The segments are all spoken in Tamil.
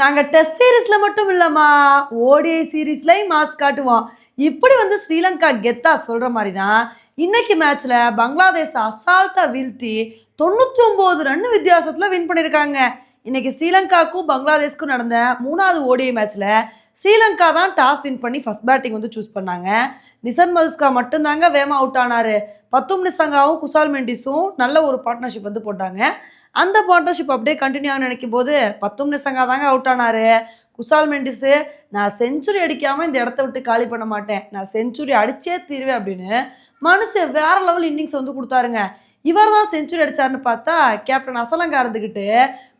நாங்கள் டெஸ்ட் சீரீஸில் மட்டும் இல்லைம்மா. ஓடிஐ சீரீஸ்லையும் மாஸ் காட்டுவோம். இப்படி வந்து ஸ்ரீலங்கா கெத்தா சொல்கிற மாதிரி தான் இன்னைக்கு மேட்ச்சில் பங்களாதேஷ் அசால்ட்டாக வீழ்த்தி தொண்ணூற்றி ஒம்பது ரன் வித்தியாசத்தில் வின் பண்ணியிருக்காங்க இன்னைக்கு ஸ்ரீலங்காவுக்கும் பங்களாதேஷ்க்கும் நடந்த மூணாவது ஓடிஐ மேட்ச்சில் ஸ்ரீலங்கா தான் டாஸ் வின் பண்ணி ஃபஸ்ட் பேட்டிங் வந்து சூஸ் பண்ணாங்க. நிசன் மதுஸ்கா மட்டும்தாங்க வேமா அவுட் ஆனார். பத்தும் நிசங்காவும் குசால் மெண்டிஸும் நல்ல ஒரு பார்ட்னர்ஷிப் வந்து போட்டாங்க. அந்த பார்ட்னர்ஷிப் அப்படியே கண்டினியூ ஆக நினைக்கும் போது பத்தும் நிசங்கா தாங்க அவுட் ஆனார். குசால் மெண்டிஸு நான் செஞ்சுரி அடிக்காமல் இந்த இடத்த விட்டு காலி பண்ண மாட்டேன். நான் செஞ்சுரி அடிச்சே தீருவேன் அப்படின்னு மனுஷன் வேற லெவல் இன்னிங்ஸ் வந்து கொடுத்தாருங்க. இவர் தான் செஞ்சுரி அடிச்சாருன்னு பார்த்தா கேப்டன் அசலங்கா இருந்துக்கிட்டு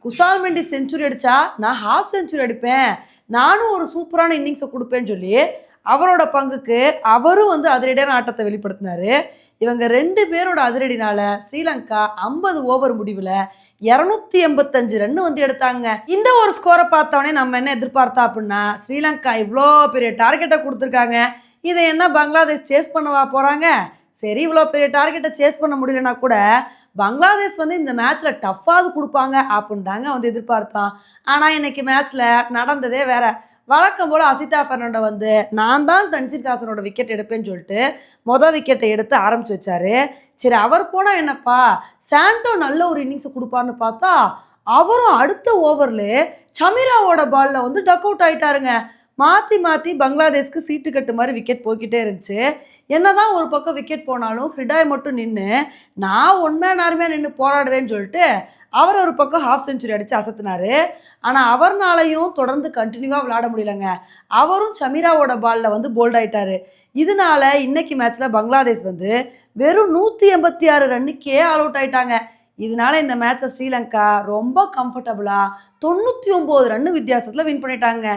குசால் மெண்டிஸ் செஞ்சுரி அடிச்சா நான் ஹாஃப் செஞ்சுரி அடிப்பேன். நானும் ஒரு சூப்பரான இன்னிங்ஸை கொடுப்பேன்னு சொல்லி அவரோட பங்குக்கு அவரும் வந்து அதிரடியான ஆட்டத்தை வெளிப்படுத்தினாரு. இவங்க ரெண்டு பேரோட அதிரடினால ஸ்ரீலங்கா ஐம்பது ஓவர் முடிவில் இரநூத்தி எண்பத்தஞ்சு ரன் வந்து எடுத்தாங்க. இந்த ஒரு ஸ்கோரை பார்த்தோன்னே நம்ம என்ன எதிர்பார்த்தா அப்படின்னா ஸ்ரீலங்கா இவ்வளோ பெரிய டார்கெட்டை கொடுத்துருக்காங்க. இதை என்ன பங்களாதேஷ் சேஸ் பண்ணவா போகிறாங்க சரி இவ்வளோ பெரிய டார்கெட்டை சேஸ் பண்ண முடியலன்னா கூட பங்களாதேஷ் வந்து இந்த மேட்ச்சில் டஃப்பாவது கொடுப்பாங்க அப்படின்னு தாங்க வந்து எதிர்பார்த்தோம் ஆனால் இன்னைக்கு மேட்ச்சில் நடந்ததே வேற. வழக்கம் போல் அசிதா ஃபெர்னாண்டோ வந்து நான் தான் தன்சீர் விக்கெட் எடுப்பேன்னு சொல்லிட்டு மொதல் விக்கெட்டை எடுத்து ஆரம்பிச்சு வச்சாரு. சரி அவர் போனால் என்னப்பா? சாண்டோ நல்ல ஒரு இன்னிங்ஸை கொடுப்பாருன்னு பார்த்தா அவரும் அடுத்த ஓவரில் சமீராவோட பாலில் வந்து டக் அவுட் ஆகிட்டாருங்க மாற்றி மாற்றி பங்களாதேஷ்க்கு சீட்டு கட்டு மாதிரி விக்கெட் போய்கிட்டே இருந்துச்சு. என்னதான் ஒரு பக்கம் விக்கெட் போனாலும் ஹிடாய் மட்டும் நின்று நான் உண்மையான நேரமே நின்று போராடுவேன்னு சொல்லிட்டு அவர் ஒரு பக்கம் ஹாஃப் செஞ்சுரி அடித்து அசத்துனாரு. ஆனால் அவர்னாலையும் தொடர்ந்து கண்டினியூவாக விளாட முடியலங்க. அவரும் சமீராவோட பாலில் வந்து போல்ட் ஆயிட்டாரு. இதனால இன்னைக்கு மேட்ச்சில் பங்களாதேஷ் வந்து வெறும் நூற்றி எண்பத்தி ஆறு ரன்னுக்கே ஆல் அவுட் ஆயிட்டாங்க. இதனால இந்த மேட்ச்சை ஸ்ரீலங்கா ரொம்ப கம்ஃபர்டபுளாக தொண்ணூற்றி ஒம்பது ரன்னு வித்தியாசத்தில் வின் பண்ணிட்டாங்க.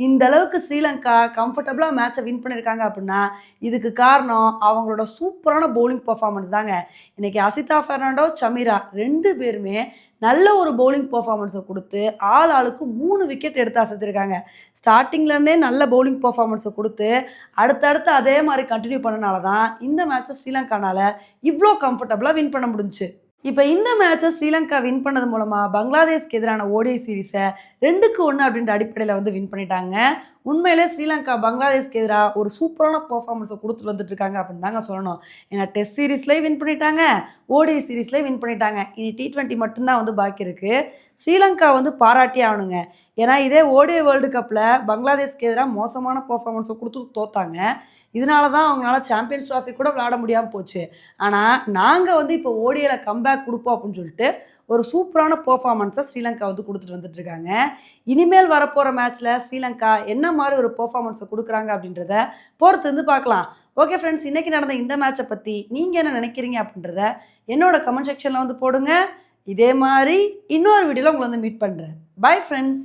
இந்த அளவுக்கு ஸ்ரீலங்கா கம்ஃபர்டபுளாக மேட்சை வின் பண்ணியிருக்காங்க அப்படின்னா இதுக்கு காரணம் அவங்களோட சூப்பரான பவுலிங் பர்ஃபார்மன்ஸ் தாங்க. இன்றைக்கி அசிதா ஃபெர்னாண்டோ சமீரா ரெண்டு பேருமே நல்ல ஒரு பவுலிங் பர்ஃபார்மன்ஸை கொடுத்து ஆள் ஆளுக்கு மூணு விக்கெட் எடுத்து அசைத்திருக்காங்க. ஸ்டார்டிங்லேருந்தே நல்ல பவுலிங் பர்ஃபார்மன்ஸை கொடுத்து அடுத்தடுத்து அதே மாதிரி கண்டினியூ பண்ணனால தான் இந்த மேட்சை ஸ்ரீலங்கானால் இவ்வளோ கம்ஃபர்டபுளாக வின் பண்ண முடிஞ்சு இப்போ இந்த மேட்சை ஸ்ரீலங்கா வின் பண்ணது மூலமாக பங்களாதேஷ்க்கு எதிரான ஓடிஐ சீரீஸை ரெண்டுக்கு ஒன்று அப்படின்ற அடிப்படையில் வந்து வின் பண்ணிட்டாங்க. உண்மையிலே ஸ்ரீலங்கா பங்களாதேஷ்க்கு எதிராக ஒரு சூப்பரான பர்ஃபார்மன்ஸை கொடுத்துட்டு வந்துட்டு இருக்காங்க அப்படின்னு தாங்க சொல்லணும். ஏன்னா டெஸ்ட் சீரீஸ்லேயும் வின் பண்ணிட்டாங்க ஓடி சீரீஸ்லேயும் வின் பண்ணிட்டாங்க. இனி டி ட்வெண்ட்டி மட்டும்தான் வந்து பாக்கி இருக்குது ஸ்ரீலங்கா வந்து பாராட்டி ஆகணுங்க. ஏன்னா இதே ஓடிஐ வேர்ல்டு கப்பில் பங்களாதேஷ்க்கு எதிராக மோசமான பர்ஃபார்மன்ஸை கொடுத்து தோத்தாங்க. இதனால தான் அவங்களால சாம்பியன்ஸ் ட்ராஃபி கூட விளையாட முடியாமல் போச்சு. ஆனால் நாங்கள் வந்து இப்போ ஓடியில் கம்பேக் கொடுப்போம் அப்படின்னு சொல்லிட்டு ஒரு சூப்பரான பர்ஃபார்மன்ஸை ஸ்ரீலங்கா வந்து கொடுத்துட்டு வந்துட்டுருக்காங்க. இனிமேல் வரப்போகிற மேட்ச்சில் ஸ்ரீலங்கா என்ன மாதிரி ஒரு பர்ஃபார்மன்ஸை கொடுக்குறாங்க அப்படின்றத பொறுத்து வந்து பார்க்கலாம். ஓகே ஃப்ரெண்ட்ஸ் இன்றைக்கி நடந்த இந்த மேட்சை பற்றி நீங்கள் என்ன நினைக்கிறீங்க அப்படின்றத என்னோட கமெண்ட் செக்ஷனில் வந்து போடுங்க. இதே மாதிரி இன்னொரு வீடியோவில் உங்களை வந்து மீட் பண்ணுறேன் பை ஃப்ரெண்ட்ஸ்